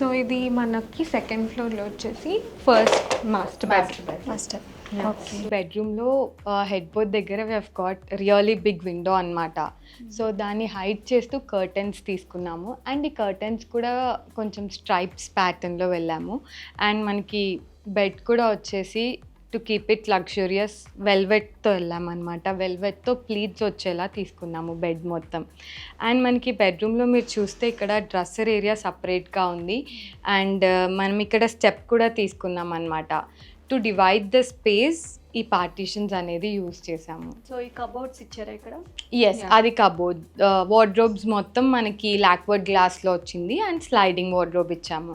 So ఇది మనకి second ఫ్లోర్లో వచ్చేసి first master bedroom master okay బెడ్రూమ్లో హెడ్ బోర్డ్ దగ్గర we got really big window అన్నమాట. సో దాన్ని హైడ్ చేస్తూ కర్టన్స్ తీసుకున్నాము. అండ్ ఈ కర్టన్స్ కూడా కొంచెం స్ట్రైప్స్ ప్యాటర్న్లో వెళ్ళాము. అండ్ మనకి బెడ్ కూడా వచ్చేసి టు కీప్ ఇట్ లగ్జూరియస్ వెల్వెట్తో వెళ్ళామన్నమాట. వెల్వెట్తో ప్లీట్స్ వచ్చేలా తీసుకున్నాము బెడ్ మొత్తం. అండ్ మనకి బెడ్రూమ్లో మీరు చూస్తే ఇక్కడ డ్రెస్సర్ ఏరియా సపరేట్గా ఉంది. అండ్ మనం ఇక్కడ స్టెప్ కూడా తీసుకున్నాం అనమాట టు డివైడ్ ద స్పేస్ ఈ పార్టీషన్స్ అనేది యూజ్ చేసాము సో ఈ కబోర్డ్స్ ఇచ్చారా ఇక్కడ? ఎస్ అది కబోర్డ్ వార్డ్రోబ్స్ మొత్తం మనకి లాక్వర్డ్ గ్లాస్లో వచ్చింది. అండ్ స్లైడింగ్ వార్డ్రోబ్ ఇచ్చాము.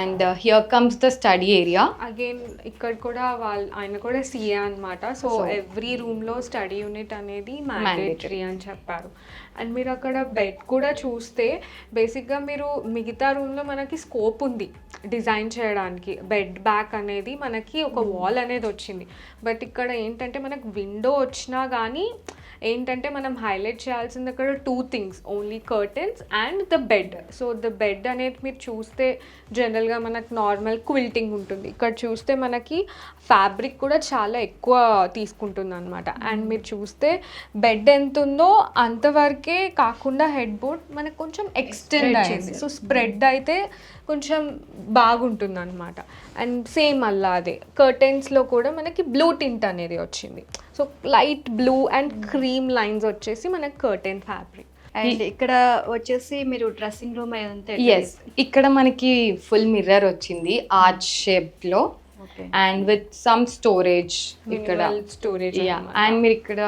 And here comes the study area again ఇక్కడ కూడా వాళ్ళు ఆయన కూడా సీఏ అనమాట సో ఎవ్రీ రూమ్లో స్టడీ యూనిట్ అనేది. మ్యాండేటరీ అని చెప్పారు. అండ్ మీరు అక్కడ బెడ్ కూడా చూస్తే బేసిక్గా మీరు మిగతా రూమ్లో మనకి స్కోప్ ఉంది డిజైన్ చేయడానికి. బెడ్ బ్యాక్ అనేది మనకి ఒక వాల్ అనేది వచ్చింది. బట్ ఇక్కడ ఏంటంటే మనకు విండో వచ్చినా కానీ ఏంటంటే మనం హైలైట్ చేయాల్సింది అక్కడ two things only curtains and the bed so the bed అనేది మీరు చూస్తే జనరల్గా మనకు నార్మల్ క్విల్టింగ్ ఉంటుంది. ఇక్కడ చూస్తే మనకి ఫ్యాబ్రిక్ కూడా చాలా ఎక్కువ తీసుకుంటుంది అనమాట అండ్ మీరు చూస్తే బెడ్ ఎంత ఉందో అంతవరకే కాకుండా హెడ్ బోర్డ్ మనకు కొంచెం ఎక్స్టెండ్ అయింది సో స్ప్రెడ్ అయితే కొంచెం బాగుంటుంది అనమాట అండ్ సేమ్ అలా అదే కర్టెన్స్లో కూడా మనకి బ్లూ టింట్ అనేది వచ్చింది. So light blue and cream lines వచ్చేసి మనకి కర్టెన్ ఫ్యాబ్రిక్ అండ్ ఇక్కడ వచ్చేసి మీరు డ్రెస్సింగ్ రూమ్ అదంతా ఎస్ ఇక్కడ మనకి ఫుల్ మిర్రర్ వచ్చింది ఆర్చ్ షేప్లో okay and with some storage ఇక్కడ. స్టోరేజ్ అండ్ మీరు ఇక్కడ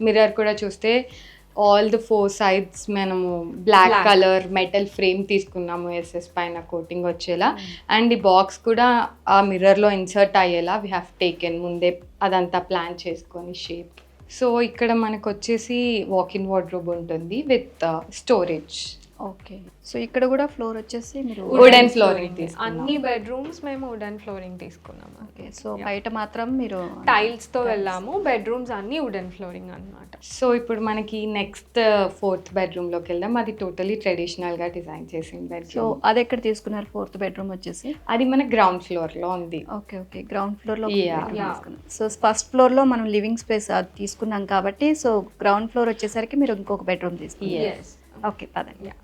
మిర్రర్ కూడా చూస్తే ఆల్ ద ఫోర్ సైడ్స్ మనము బ్లాక్. కలర్ మెటల్ ఫ్రేమ్ తీసుకున్నాము ఎస్ఎస్ పైన కోటింగ్ వచ్చేలా. అండ్ ఈ బాక్స్ కూడా ఆ మిర్రర్లో ఇన్సర్ట్ అయ్యేలా వీ హ్యావ్ టేకెన్ ముందే అదంతా ప్లాన్ చేసుకొని షేప్ సో ఇక్కడ మనకు వచ్చేసి వాక్ ఇన్ వార్డ్రోబ్ ఉంటుంది విత్ స్టోరేజ్ ఓకే. సో ఇక్కడ కూడా ఫ్లోర్ వచ్చేసి మీరు flooring తీసుకున్నాం. అన్ని బెడ్రూమ్స్ మేము వుడెన్ ఫ్లోరింగ్ తీసుకున్నాము ఓకే. సో బయట మాత్రం మీరు టైల్స్తో వెళ్ళాము. బెడ్రూమ్స్ అన్ని వుడెన్ ఫ్లోరింగ్ అన్నమాట. సో ఇప్పుడు మనకి నెక్స్ట్ ఫోర్త్ బెడ్రూమ్లోకి వెళ్దాం. అది టోటలీ ట్రెడిషనల్గా డిజైన్ చేసిన సో బెడ్రూమ్ అది ఎక్కడ తీసుకున్నారు? ఫోర్త్ బెడ్రూమ్ వచ్చేసి? అది మన గ్రౌండ్ ఫ్లోర్లో ఉంది. Okay okay. గ్రౌండ్ ఫ్లోర్లో. సో ఫస్ట్ ఫ్లోర్లో మనం లివింగ్ స్పేస్ అది తీసుకున్నాం కాబట్టి సో గ్రౌండ్ ఫ్లోర్ వచ్చేసరికి మీరు ఇంకొక బెడ్రూమ్ తీసుకున్నారు. ఓకే పదండి.